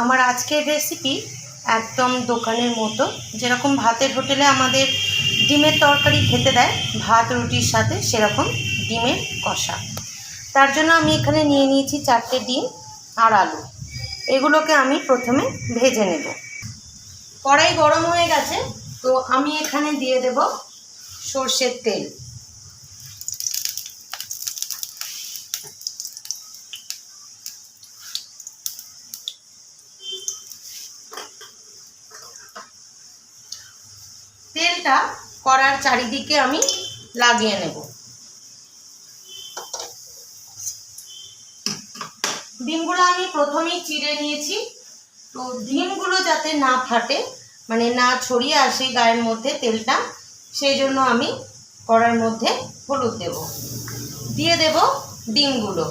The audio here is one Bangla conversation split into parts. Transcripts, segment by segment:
আমার আজকের রেসিপি একদম দোকানের মতো। যেরকম ভাতের হোটেলে আমাদের ডিমের তরকারি খেতে দেয়, ভাত, রুটির সাথে সেরকম ডিমের কষা। তার জন্য আমি এখানে নিয়ে নিয়েছি চারটে ডিম আর আলু। এগুলোকে আমি প্রথমে ভেজে নেব। কড়াই গরম হয়ে গেছে, তো আমি এখানে দিয়ে দেব সর্ষের তেল তেলটা কড়ার চারিদিকে আমি লাগিয়ে নেব। ডিমগুলো আমি প্রথমেই চিড়ে নিয়েছি। তো ডিমগুলো যাতে না ফাটে মানে না ছড়িয়ে আসে গায়ের মধ্যে তেলটা, সেই জন্য আমি কড়ার মধ্যে হলুদ দেব। দিয়ে দেব ডিমগুলো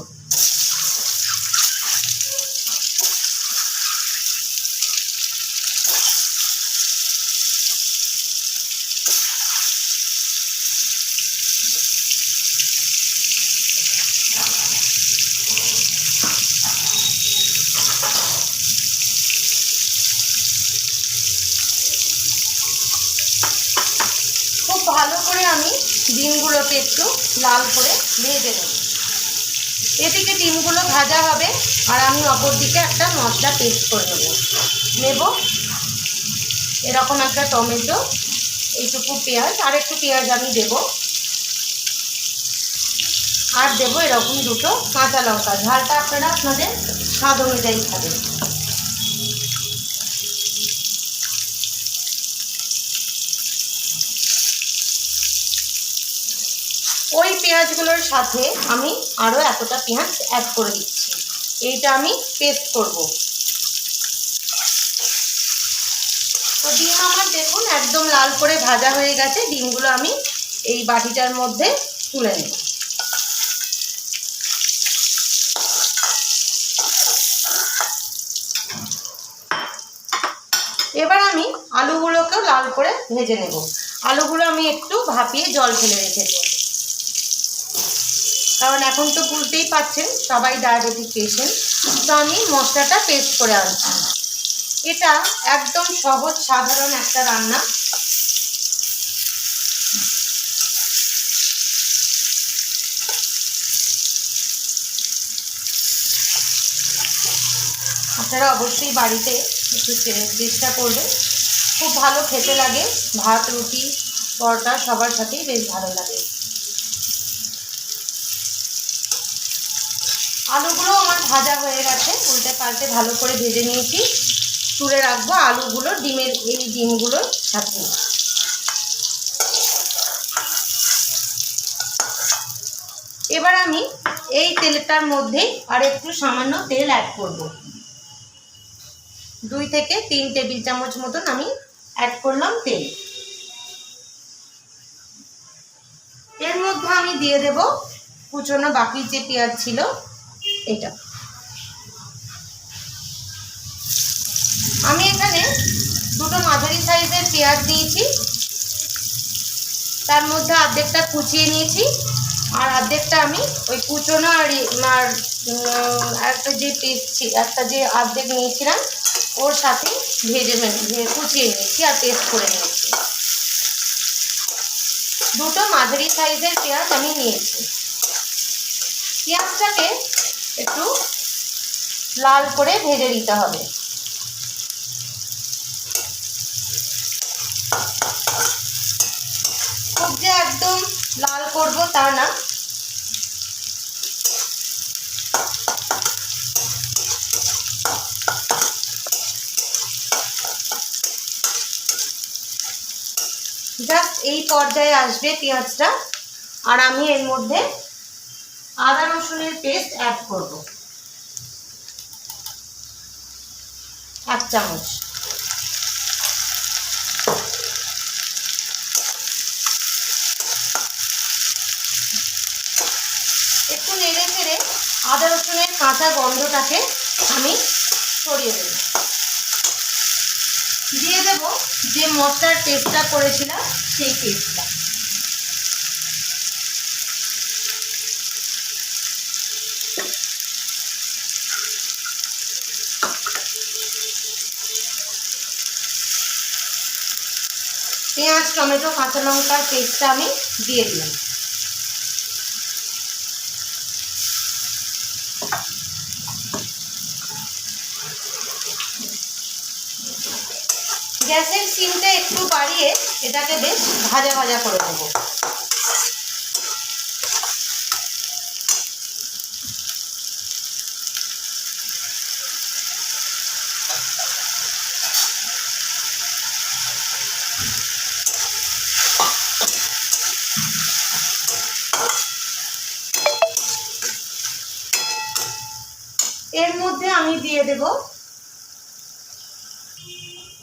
খুব ভালো করে আমি ডিমগুলোকে একটু লাল করে ভেজে নেব। এদিকে ডিমগুলো ভাজা হবে আর আমি অপর দিকে একটা মশলা পেস্ট করে নেব। নেব এরকম একটা টমেটো, এইটুকু পেঁয়াজ, আর একটু পেঁয়াজ আমি দেব। আর দেবো এরকম দুটো কাঁচা লঙ্কা। ঝালটা আপনারা আপনাদের স্বাদ অনুযায়ী খাবেন। ওই পেঁয়াজগুলোর সাথে আমি আরও এতটা পেঁয়াজ অ্যাড করে দিচ্ছি। এইটা আমি পেস্ট করব। তো ডিম আমার দেখুন একদম লাল করে ভাজা হয়ে গেছে, ডিমগুলো আমি এই বাটিটার মধ্যে তুলে নেব। এবার আমি আলুগুলোকেও লাল করে ভেজে নেব। আলুগুলো আমি একটু ভাপিয়ে জল ফেলে রেখেছি। কারণ এখন তো বুঝতেই পাচ্ছেন সবাই ডায়াবেটিক পেশেন্ট তো আমি মশলাটা পেস্ট করে আনছি। এটা একদম সহজ, সাধারণ একটা রান্না। আপনারা অবশ্যই বাড়িতে একটু চেষ্টা করবেন। খুব ভালো খেতে লাগে, ভাত, রুটি, পরোটা সবার সাথেই বেশ ভালো লাগে আলুগুলো আমার ভাজা হয়ে গেছে, উল্টে পাল্টে ভালো করে ভেজে নিয়েছি। তুলে রাখব আলুগুলো, ডিমের এই ডিমগুলোর সাথে। এবার আমি এই তেলটার মধ্যে আর একটু সামান্য তেল অ্যাড করব। দুই থেকে তিন টেবিল চামচ মতন আমি অ্যাড করলাম তেল। এর মধ্যে আমি দিয়ে দেব কুচনো বাকি যে পেঁয়াজ ছিল, এটা। আমি এখানে দুটো মাঝারি সাইজের পেঁয়াজ নিয়েছি। তার মধ্যে অর্ধেকটা কুচিয়ে নিয়েছি আর অর্ধেকটা আমি ওই কুচনো আর আর একটা যে পেস্ট একটা যে অর্ধেক নিয়েছিলাম, ওর সাথে ভেজে কুচিয়ে নিয়েছি আর পেস্ট করে নিয়েছি। দুটো মাঝারি সাইজের পেঁয়াজ আমি নিয়েছি। পেঁয়াজটাকে একটু লাল করে ভেজে দিতে হবে খুব যে একদম লাল করব, তা না। জাস্ট এই পর্যায়ে আসবে পেঁয়াজটা, আর আমি এর মধ্যে আদা রসুনের পেস্ট অ্যাড করব। এক চামচ। কাঁচা গন্ধটাকে আমি সরিয়ে দেব। দিয়ে দেব যে মশলার টেস্টটা করেছিলাম, সেই পেস্টটা পেঁয়াজ, টমেটো, কাঁচা লঙ্কার পেস্টটা আমি দিয়ে দিলাম। গ্যাসের সিমটা একটু বাড়িয়ে এটাকে বেশ ভাজা ভাজা করে নেব। এর মধ্যে আমি দিয়ে দেব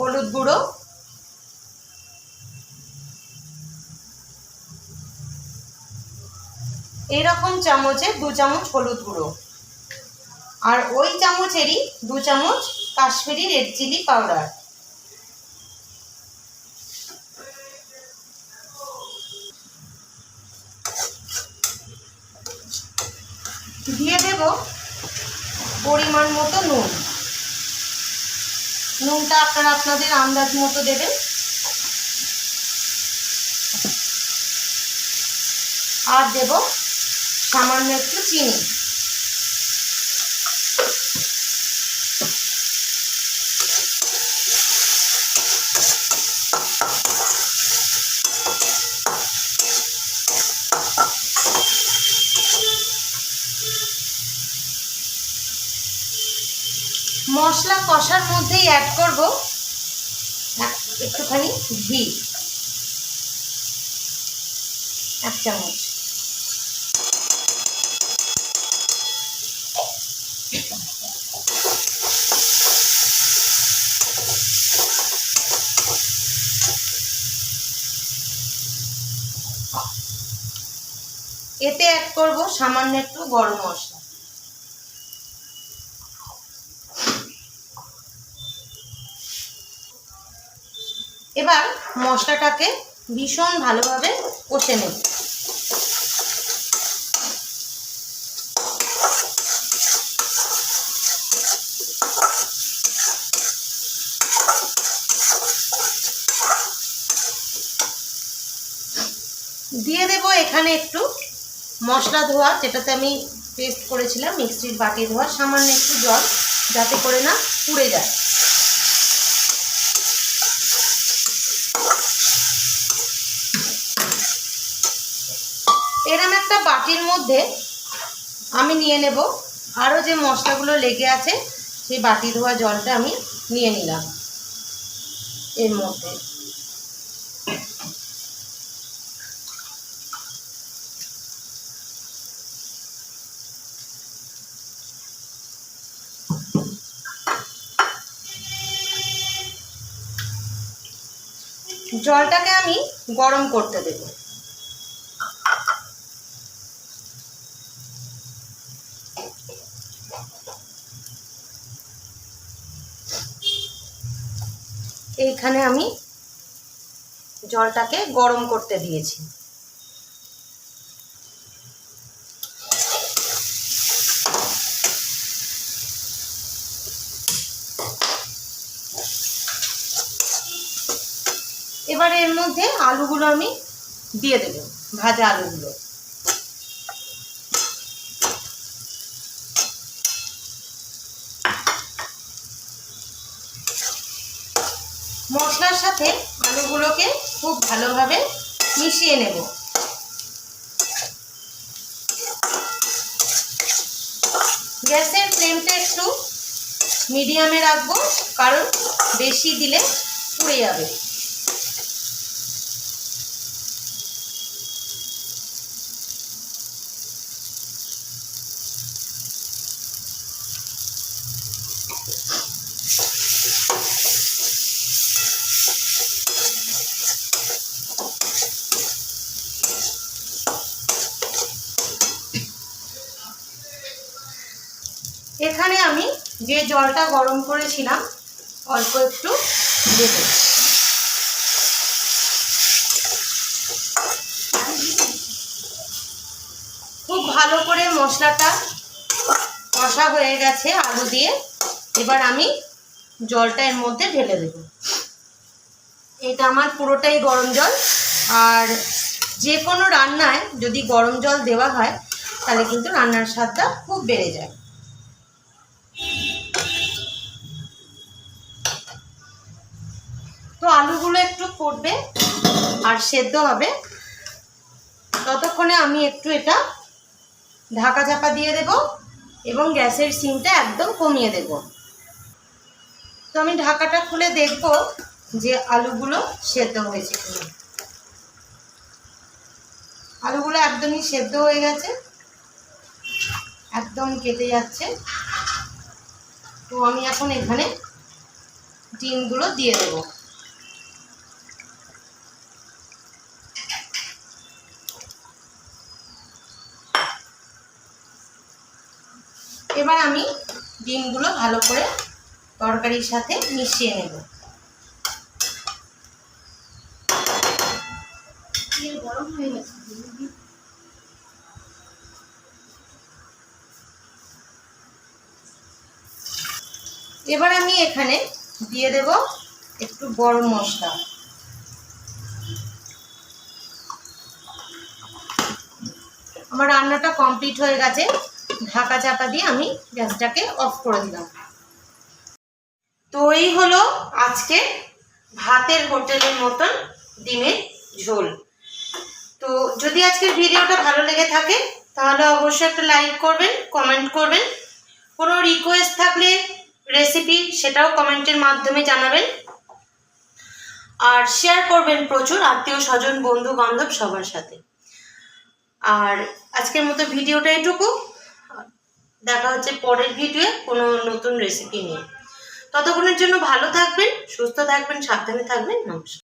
হলুদ গুঁড়ো, এরকম চামচে দু চামচ হলুদ গুঁড়ো। আর ওই চামচেরই দু চামচ কাশ্মীরি রেড চিলি পাউডার। দিয়ে দেব পরিমাণ মতো নুন। নুনটা আপনারা আপনাদের আন্দাজ মতো দেবেন। আর দেব সামান্য একটু চিনি। মশলা কষার মধ্যেই অ্যাড করব একটুখানি ঘি। এক চামচ। এতে অ্যাড করব সামান্য একটু গরম মশলা। এবার মশলাটাকে ভীষণ ভালোভাবে কষে নেব। দিয়ে দেব এখানে একটু মশলা ধোয়া, যেটাতে আমি পেস্ট করেছিলাম, মিক্সির বাটি ধোয়া, সামান্য একটু জল, যাতে করে না পুড়ে যায় এরম একটা বাটির মধ্যে আমি নিয়ে নেব। আরও যে মশলাগুলো লেগে আছে, সেই বাটি ধোয়া জলটা আমি নিয়ে নিলাম এর মধ্যে। জলটাকে আমি গরম করতে দেবো। এইখানে আমি জলটাকে গরম করতে দিয়েছি। এবার এর মধ্যে আলুগুলো আমি দিয়ে দেব, ভাজা আলুগুলো মশলার সাথে আলুগুলোকে খুব ভালোভাবে মিশিয়ে নেব। গ্যাসের ফ্লেমটা একটু মিডিয়ামে রাখব, কারণ বেশি দিলে পুড়ে যাবে। এখানে আমি যে জলটা গরম করেছিলাম, অল্প একটু দেব। খুব ভালো করে মশলাটা কষা হয়ে গেছে আলু দিয়ে। এবার আমি জলটা এর মধ্যে ঢেলে দেব। এটা আমার পুরোটাই গরম জল। আর যে কোনো রান্নায় যদি গরম জল দেওয়া হয়, তাহলে কিন্তু রান্নার স্বাদটা খুব বেড়ে যায়। তো আলুগুলো একটু ফুটবে আর সেদ্ধ হবে। ততক্ষণে আমি একটু এটা ঢাকা চাপা দিয়ে দেব এবং গ্যাসের সিমটা একদম কমিয়ে দেব। তো আমি ঢাকাটা খুলে দেখব যে আলুগুলো সেদ্ধ হয়েছে কিনা। আলুগুলো একদমই সেদ্ধ হয়ে গেছে, একদম কেটে যাচ্ছে। তো আমি এখন এখানে ডিমগুলো দিয়ে দেবো। এবার আমি ডিমগুলো ভালো করে তরকারির সাথে মিশিয়ে নেব। গরম হয়ে গেছে এবার আমি এখানে দিয়ে দেব একটু গরম মশলা। আমার রান্নাটা কমপ্লিট হয়ে গেছে। ঢাকা চাপা দিয়ে আমি গ্যাসটাকে অফ করে দিলাম। তো এই হলো আজকে ভাতের হোটেলের মতন ডিমের ঝোল। তো যদি আজকের ভিডিওটা ভালো লেগে থাকে, তাহলে অবশ্যই একটা লাইক করবেন কমেন্ট করবেন। কোনো রিকোয়েস্ট থাকলে রেসিপি সেটাও কমেন্টের মাধ্যমে জানাবেন। আর শেয়ার করবেন প্রচুর আত্মীয় স্বজন বন্ধু বান্ধব সবার সাথে। আর আজকের মতো ভিডিওটা এটুকু। দেখা হচ্ছে পরের ভিডিওয়ে কোনো নতুন রেসিপি নিয়ে। ততক্ষণের জন্য ভালো থাকবেন, সুস্থ থাকবেন, সাবধানে থাকবেন, নমস্কার।